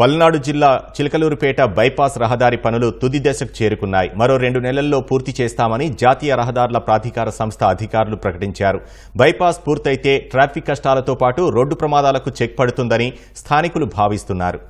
పల్నాడు జిల్లా చిలకలూరుపేట బైపాస్ రహదారి పనులు తుది దశకు చేరుకున్నాయి. మరో రెండు నెలల్లో పూర్తి చేస్తామని జాతీయ రహదారుల ప్రాధికార సంస్థ అధికారులు ప్రకటించారు. బైపాస్ పూర్తయితే ట్రాఫిక్ కష్టాలతో పాటు రోడ్డు ప్రమాదాలకు చెక్ పడుతుందని స్థానికులు భావిస్తున్నారు.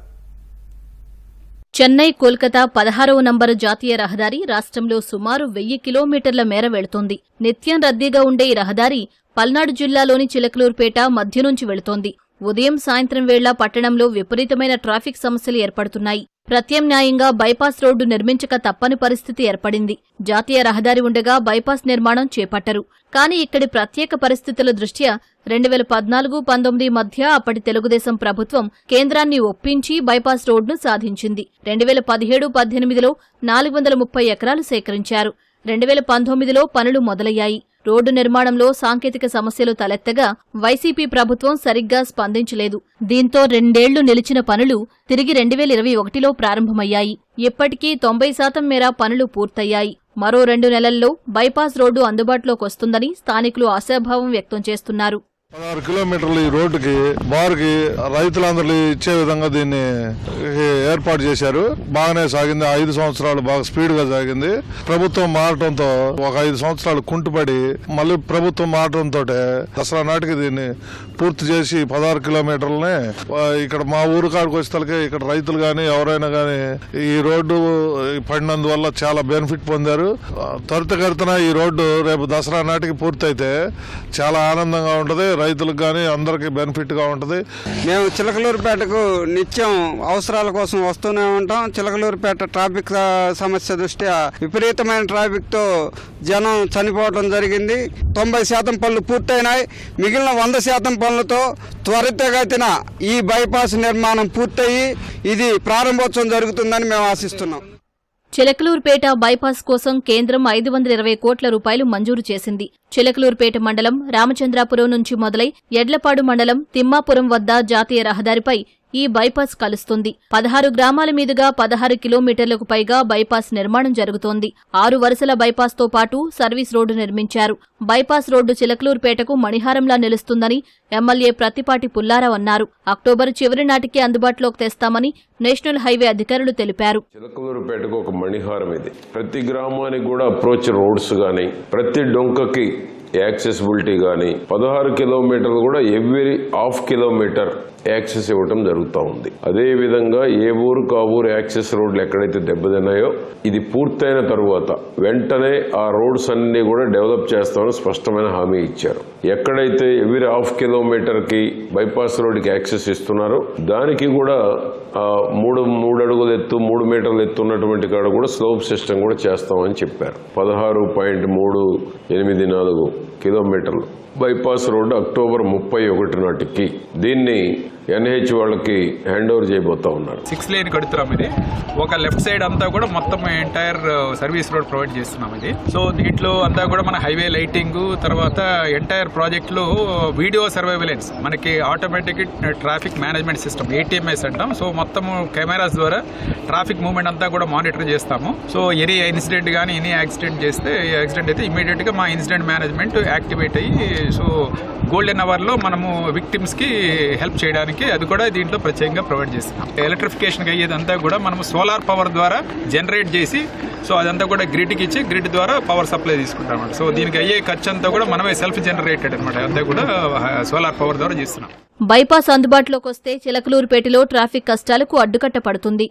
చెన్నై కోల్కతా పదహారవ నంబరు జాతీయ రహదారి రాష్ట్రంలో సుమారు వెయ్యి కిలోమీటర్ల మేర వెళుతోంది. నిత్యం రద్దీగా ఉండే ఈ రహదారి పల్నాడు జిల్లాలోని చిలకలూరుపేట మధ్య నుంచి వెళుతోంది. ఉదయం సాయంత్రం వేళ పట్టణంలో విపరీతమైన ట్రాఫిక్ సమస్యలు ఏర్పడుతున్నాయి. ప్రత్యామ్నాయంగా బైపాస్ రోడ్డు నిర్మించక తప్పని పరిస్థితి ఏర్పడింది. జాతీయ రహదారి ఉండగా బైపాస్ నిర్మాణం చేపట్టరు. కానీ ఇక్కడి ప్రత్యేక పరిస్థితుల దృష్ట్యా రెండు వేల పద్నాలుగు పంతొమ్మిది మధ్య అప్పటి తెలుగుదేశం ప్రభుత్వం కేంద్రాన్ని ఒప్పించి బైపాస్ రోడ్ను సాధించింది. రెండు వేల పదిహేడు పద్దెనిమిదిలో నాలుగు వందల ముప్పై ఎకరాలు సేకరించారు. రెండు వేల పంతొమ్మిదిలో పనులు మొదలయ్యాయి. రోడ్డు నిర్మాణంలో సాంకేతిక సమస్యలు తలెత్తగా వైసీపీ ప్రభుత్వం సరిగ్గా స్పందించలేదు. దీంతో రెండేళ్ళు నిలిచిన పనులు తిరిగి రెండు వేల ఇరవై ఒకటిలో ప్రారంభమయ్యాయి. ఇప్పటికీ తొంభై శాతం మేర పనులు పూర్తయ్యాయి. మరో రెండు నెలల్లో బైపాస్ రోడ్డు అందుబాటులోకి వస్తుందని స్థానికులు ఆశాభావం వ్యక్తం చేస్తున్నారు. పదహారు కిలోమీటర్లు ఈ రోడ్డుకి బార్కి రైతులందరూ ఇచ్చే విధంగా దీన్ని ఏర్పాటు చేశారు. బాగానే సాగింది. ఐదు సంవత్సరాలు బాగా స్పీడ్గా సాగింది. ప్రభుత్వం మారటంతో ఒక ఐదు సంవత్సరాలు కుంటుపడి మళ్ళీ ప్రభుత్వం మారటంతో దసరా నాటికి దీన్ని పూర్తి చేసి పదహారు కిలోమీటర్లని ఇక్కడ మా ఊరు కాడికి వచ్చేసరికి ఇక్కడ రైతులు గాని ఎవరైనా గాని ఈ రోడ్డు పడినందువల్ల చాలా బెనిఫిట్ పొందారు. ఆ, త్వరితగతిన ఈ రోడ్డు రేపు దసరా నాటికి పూర్తయితే చాలా ఆనందంగా ఉంటుంది. రైతులకు కానీ అందరికీ బెనిఫిట్గా ఉంటుంది. మేము చిలకలూరుపేటకు నిత్యం అవసరాల కోసం వస్తూనే ఉంటాం. చిలకలూరుపేట ట్రాఫిక్ సమస్య దృష్ట్యా విపరీతమైన ట్రాఫిక్తో జనం చనిపోవడం జరిగింది. తొంభై శాతం పనులు పూర్తయినాయి. మిగిలిన వంద శాతం పనులతో త్వరితగతిన ఈ బైపాస్ నిర్మాణం పూర్తయి. ఇది ప్రారంభోత్సవం జరుగుతుందని మేము ఆశిస్తున్నాం. చిలకలూరుపేట బైపాస్ కోసం కేంద్రం ఐదు వందల ఇరవై కోట్ల రూపాయలు మంజూరు చేసింది. చిలకలూరుపేట మండలం రామచంద్రాపురం నుంచి మొదలై ఎడ్లపాడు మండలం తిమ్మాపురం వద్ద జాతీయ రహదారిపై ఈ బైపాస్ కలుస్తుంది. పదహారు గ్రామాల మీదుగా పదహారు కిలోమీటర్లకు పైగా బైపాస్ నిర్మాణం జరుగుతోంది. ఆరు వరుసల బైపాస్తో పాటు సర్వీస్ రోడ్డు నిర్మించారు. బైపాస్ రోడ్డు చిలకలూరుపేటకు మణిహారంలా నిలుస్తుందని ఎమ్మెల్యే ప్రతిపాటి పుల్లారావు అన్నారు. అక్టోబర్ చివరి నాటికి అందుబాటులోకి తెస్తామని నేషనల్ హైవే అధికారులు తెలిపారు. చిలకలూరుపేటకు ఒక మణిహారం ఇది. ప్రతి గ్రామానికి కూడా అప్రోచ్ రోడ్స్ కానీ ప్రతి డొంకకి యాక్సెసిబిలిటీ కానీ పదహారు కిలోమీటర్లు కూడా ఎవ్రీ హాఫ్ కిలోమీటర్ యాక్సెస్ ఇవ్వటం జరుగుతూ ఉంది. అదే విధంగా ఏ ఊరు కా ఊరు యాక్సెస్ రోడ్లు ఎక్కడైతే దెబ్బతిన్నాయో ఇది పూర్తయిన తరువాత వెంటనే ఆ రోడ్స్ అన్ని కూడా డెవలప్ చేస్తామని స్పష్టమైన హామీ ఇచ్చారు. ఎక్కడైతే ఎవ్రీ హాఫ్ కిలోమీటర్కి బైపాస్ రోడ్డుకి యాక్సెస్ ఇస్తున్నారో దానికి కూడా మూడు మూడు అడుగుల ఎత్తు మూడు మీటర్ల ఎత్తు ఉన్నటువంటి కాడ కూడా స్లోప్ సిస్టమ్ కూడా చేస్తామని చెప్పారు. పదహారు పాయింట్ మూడు ఎనిమిది నాలుగు కిలోమీటర్లు. బైపాస్ రోడ్డు అక్టోబర్ ముప్పై ఒకటి నాటికి దీన్ని ఎన్హెచ్ వాళ్ళకి హ్యాండ్ ఓవర్ చేయబోతా ఉన్నారు. సిక్స్ లేన్ కడుతున్నాం ఇది. ఒక లెఫ్ట్ సైడ్ అంతా కూడా మొత్తం ఎంటైర్ సర్వీస్ రోడ్ ప్రొవైడ్ చేస్తున్నాం ఇది. సో దీంట్లో అంతా కూడా మన హైవే లైటింగ్ తర్వాత ఎంటైర్ ప్రాజెక్ట్లో వీడియో సర్వైవలెన్స్ మనకి automatic traffic management system ATMS అంటాం. సో మొత్తము కెమెరాస్ ద్వారా ట్రాఫిక్ మూవ్మెంట్ అంతా కూడా మానిటర్ చేస్తాము. సో ఎనీ ఇన్సిడెంట్ కానీ ఎనీ యాక్సిడెంట్ చేస్తే యాక్సిడెంట్ అయితే ఇమీడియట్గా మా ఇన్సిడెంట్ మేనేజ్మెంట్ యాక్టివేట్ అయ్యి సో గోల్డెన్ అవర్లో మనము విక్టిమ్స్కి హెల్ప్ చేయడానికి అది కూడా దీంట్లో ప్రత్యేకంగా ప్రొవైడ్ చేస్తున్నాం. ఎలక్ట్రిఫికేషన్ అయ్యేదంతా కూడా మనము సోలార్ పవర్ ద్వారా జనరేట్ చేసి సో అదంతా కూడా గ్రిడ్కి ఇచ్చి గ్రిడ్ ద్వారా పవర్ సప్లై తీసుకుంటాం అనమాట సో దీనికి అయ్యే ఖర్చు అంతా కూడా మనమే సెల్ఫ్ జనరేటెడ్ అనమాట అంతా కూడా సోలార్ పవర్ ద్వారా చేస్తున్నాం. బైపాస్ అందుబాటులోకి వస్తే చిలకలూరుపేటలో ట్రాఫిక్ కష్టాలకు అడ్డుకట్ట పడుతుంది